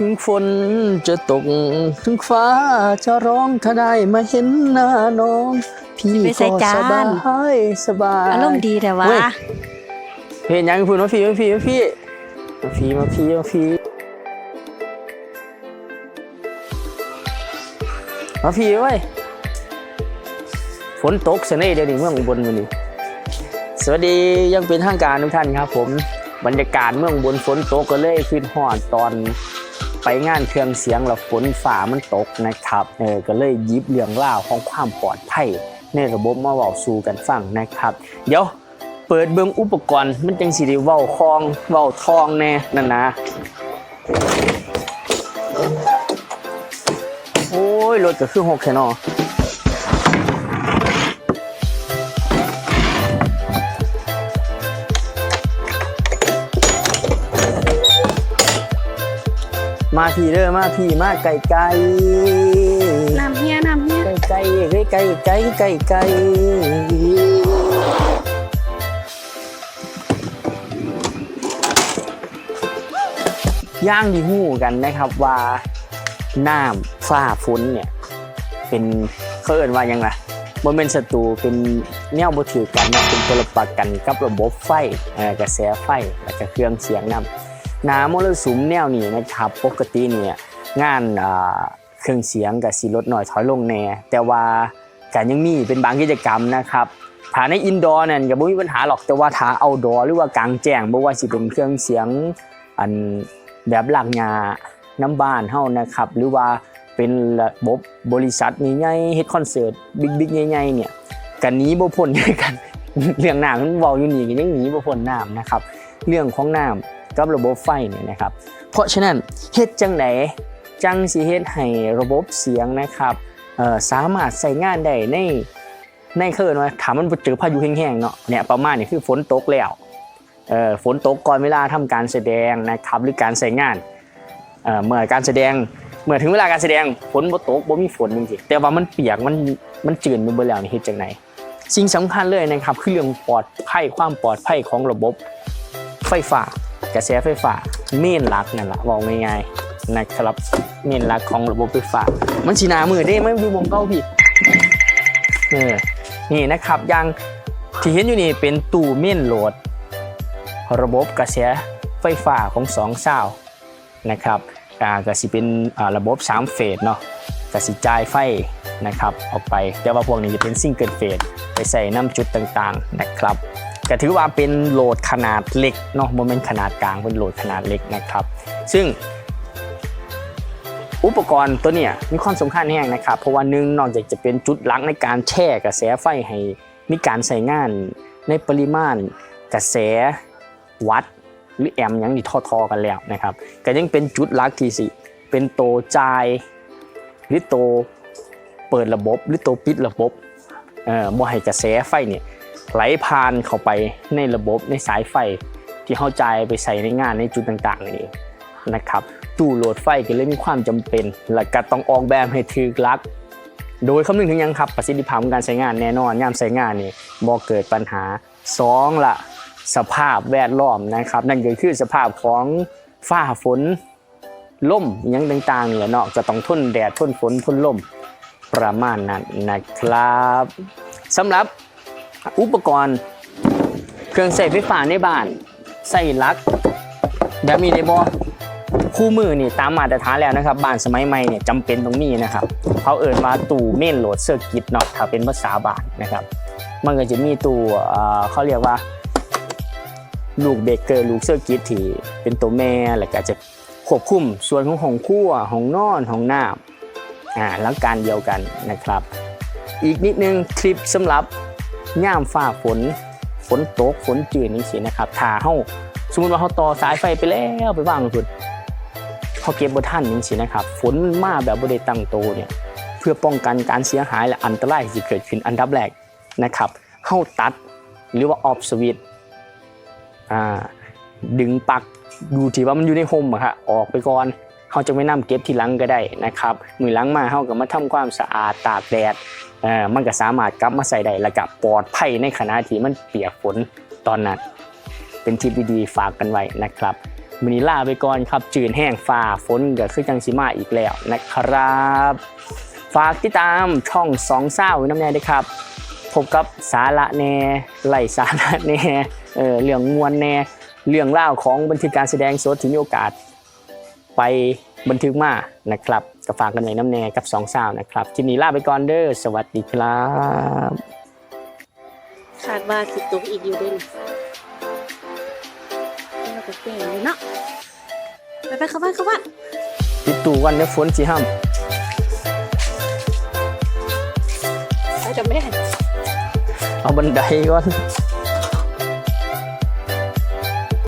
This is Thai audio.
ถึงฝนจะตก ถึงฟ้าจะร้องถ้าได้มาเห็นหน้าน้อง พี่ไปใส่ก็จาน สบายสบาย อารมณ์ดีแต่ว่าเว้ยเห็นยังพูดมาพี่มาพี่มาพี่มาพี่มาพี่มาพี่มาพี่ไว้ยฝนตกเสน่ห์เดี๋ยวนี้เมืองอุบลมื้อนี้สวัสดียังเป็นทางการทุกท่านครับ ผมบรรยากาศเมืองอุบลฝนตกก็เลยขึ้นฮอดตอน ไปงานเครื่องเสียงแล้วฝนฝ่ามันตกนะครับเออก็เลยยิบเรื่องราวของความปลอดภัยในระบบมาเว้าสู่กันฟังนะครับ เดี๋ยวเปิดเบิ่งอุปกรณ์มันจังสิได้เว้าคองเว้าทองแน่นั่นนะโอ้ยรถก็คือหกแค่นอ มาพี่เด้อมาพี่มาไก่ไก่น้ำเฮียน้ำเฮียไก่ไก่ไก่ไก่ไก่ไก่ย่างดีหู้กันนะครับว่าน้ำฟ้าฝนเนี่ย เป็นเขาเอินว่าหยังไงบ่เป็นศัตรูเป็นแนวบ่ถือกันนะเป็นปรปักษ์กันกับระบบไฟเอ่อกระแสไฟแล้วก็เครื่องเสียงนำ น้ำมรสุมแนวนี้นะครับ ปกติเนี่ยงานเครื่องเสียงกับสีลดหน่อยถอยลงแน่แต่ว่าการยังมีเป็นบางกิจกรรมนะครับถ้าในอินดอร์เนั่นก็บ่มีปัญหาหรอกแต่ว่าถ้าเอาดอหรือว่ากลางแจ้งบ่ว่าสิเป็นเครื่องเสียงอันแบบหลักงาน้ำบ้านเฮานะครับ หรือว่าเป็นระบบบริษัทใหญ่ๆเฮ็ดคอนเสิร์ตบิ๊กๆใหญ่ๆเนี่ยกันนี้บ่พ้นกัน เรื่องน้ำมันเว้าอยู่นี่ก็ยังหนีบ่พ้นน้ำนะครับ เรื่องของน้ำ กับระบบไฟเนี่ยนะครับ เพราะฉะนั้นเฮ็ดจังไดจังสิเฮ็ดให้ระบบเสียงนะครับสามารถใช้งานได้ในในเคินว่าถามมันเจอพายุแห้งๆเนาะเนี่ยประมาณนี้คือฝนตกแล้วฝนตกก่อนเวลาทำการแสดงนะครับหรือการใช้งานเเมื่อการแสดงเมื่อถึงเวลาการแสดงฝนบ่ตกบ่มีฝนจริงๆแต่ว่ามันเปียกมันมันจืดไปเบิดแล้วนี่เฮ็ดจังไดสิ่งสำคัญเลยนะครับคือเรื่องปลอดภัยความปลอดภัยของระบบไฟฟ้า กระแสไฟฟ้าเมนหลักนั่นแหละบอกง่ายๆนะครับเมนหลักของระบบไฟฟ้า มันสีหนามือได้ไหมดูวงเก้าพี่เออนี่นะครับอยังที่เห็นอยู่นี่เป็นตู้เมนโหลด ระบบกระแสไฟฟ้าของสองเศร้านะครับอ่าก็สิเป็นระบบ3เฟสเนาะก็สิจ่ายไฟนะครับออกไปแต่ว่าพวกนี้จะเป็นซิงเกิลเฟสไปใส่น้ำจุดต่างๆนะครับ ก็ถือว่าเป็นโหลดขนาดเล็กเนาะโมเมนต์ขนาดกลางเป็นโหลดขนาดเล็กนะครับ ซึ่ง อุปกรณ์ตัวเนี้ยมีความสำคัญแห้งนะครับ เพราะว่าหนึ่งนอกจากจะเป็นจุดหลักในการแช่กระแสไฟให้มีการใส่งานในปริมาณกระแสวัตต์หรือแอมยังที่ทอๆกันแล้วนะครับก็ยังเป็นจุดหลักที่สิเป็นโตจ่ายหรือโตเปิดระบบหรือโตปิดระบบเอ่อบ่ให้กระแสไฟเนี่ย ไหลผ่านเข้าไปในระบบในสายไฟที่เข้าใจไปใส่ในงานในจุดต่างๆนี่นะครับตู้โหลดไฟก็เลยมีความจำเป็น และก็ต้องออกแบบให้ถือลัก โดยคำนึงถึงยังครับประสิทธิภาพของการใช้งานแน่นอนยามใช้งานนี่บ่เกิดปัญหาสองละสภาพแวดล้อมนะครับ นั่นก็คือสภาพของฟ้าฝนล่มยังต่างๆเนี่ยเนาะจะต้องทนแดดทนฝนทนลมประมาณนั้นนะครับสำหรับ อุปกรณ์ เครื่องใช้ไฟฟ้าในบ้าน ใส่ลักแบบมีในบอคู่มือนี่ตามมาตรฐานแล้วนะครับบ้านสมัยใหม่เนี่ยจำเป็นตรงนี้นะครับเขาเอ่นว่าตู้เมนโหลดเซอร์กิตเนาะถ้าเป็นภาษาบ้านนะครับ มันก็จะมีตู้เอ่อเขาเรียกว่าลูกเบเกอร์ลูกเซอร์กิตที่เป็นตัวแม่แล้วก็จะควบคุมส่วนของห้องครัวห้องนอนห้องน้ำอ่าหลักการเดียวกันนะครับ อีกนิดนึงคลิปสำหรับ ย่ามฟ้าฝน ฝนตกฝนจืดนี่สินะครับถ้าเฮาสมมติว่าเขาต่อสายไฟไปแล้วไปวางคุณเขาเก็บบทันนี่สินะครับ ฝนมาแบบบ่ได้ตั้งโตเนี่ยเพื่อป้องกันการเสียหายและอันตรายที่เกิดขึ้นอันดับแรกนะครับเฮาตัดหรือว่าออฟสวิตอ่าดึงปักดูที่ว่ามันอยู่ในโฮมอะครับออกไปก่อน เขาจะไม่นำเก็บทีหลังก็ได้นะครับมือหลังมาเขาก็มาทำความสะอาดตากแดดเออมันก็สามารถกลับมาใส่ได้และก็ปลอดภัยในขณะที่มันเปียกฝนตอนนั้นเป็นทิปดีๆฝากกันไว้นะครับมือนี้ลาไปก่อนครับ จืนแห้งฟ้าฝนก็คือจังสิมาอีกแล้วนะครับ ฝากติดตามช่องสองเศร้าน้ำแน่ด้วยครับพบกับสาระแน่ไหลสาระแน่เออเรื่องมวลแน่เรื่องเล่าของบันทึกการแสดงสดที่มีโอกาส ไปบันทึกมานะครับก็ฝากกันไว้น้ำแน่กับสองสาวนะครับทีนี้ลาไปก่อนเด้อสวัสดีครับคาดว่าสิตกอีกอยู่เด่นเราก็แก่เลยเนาะไปไปเข้าบ้านเข้าบ้านติดตู่วันเด้อฝนสิห้ามไปกับแม่ เอาบันไดก่อน